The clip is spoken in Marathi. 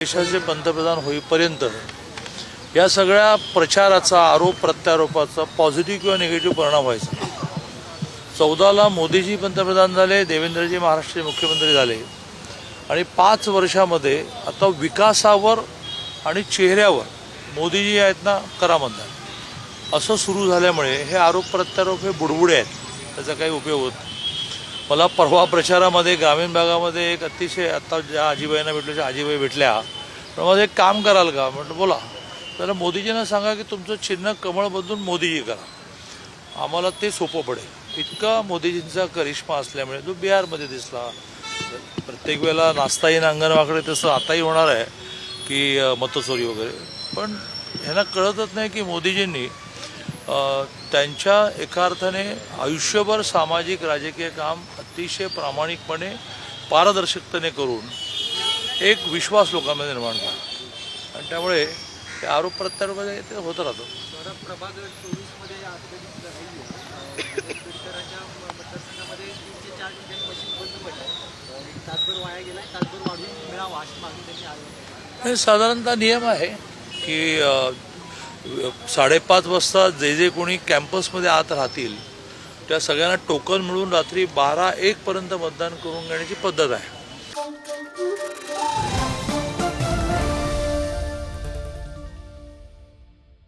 देशाचे पंतप्रधान होईपर्यंत या सगळ्या प्रचाराचा आरोप प्रत्यारोपाचा पॉझिटिव्ह किंवा निगेटिव्ह परिणाम व्हायचा. चौदाला मोदीजी पंतप्रधान झाले देवेंद्रजी महाराष्ट्राचे मुख्यमंत्री झाले. आणि पाच वर्षामध्ये आता विकासावर आणि चेहऱ्यावर मोदीजी आहेत ना करा म्हणतात असं सुरू झाल्यामुळे हे आरोप प्रत्यारोप हे बुडबुडे आहेत. त्याचा काही उपयोग होत नाही. मला परवा प्रचारामध्ये ग्रामीण भागामध्ये एक अतिशय आता ज्या आजीबाईंना भेटलो त्या आजीबाई भेटल्या तर माझं एक काम कराल का? म्हटलं बोला. तर मोदीजींना सांगा की तुमचं चिन्ह कमळ बदलून मोदीजी करा. आम्हाला ते सोपं पडेल. इतका मोदीजींचा करिश्मा असल्यामुळे तो बिहारमध्ये दिसला. प्रत्येक वेळेला नाचता येईन अंगणवाकडे तसं आताही होणार आहे की मतचोरी वगैरे. पण ह्यांना कळतच नाही की मोदीजींनी त्यांच्या एका अर्थाने आयुष्यभर सामाजिक राजकीय काम अतिशय प्रामाणिकपणे पारदर्शकतेने करून एक विश्वास लोकांमध्ये निर्माण केला. आणि त्यामुळे ते आरोप प्रत्यारोप जे ते होत राहतं. हे साधारणतः नियम आहे की साडेपाच वाजता जे जे कोणी कॅम्पसमध्ये आत राहतील त्या सगळ्यांना टोकन मिळून रात्री बारा एकपर्यंत मतदान करून घेण्याची पद्धत आहे.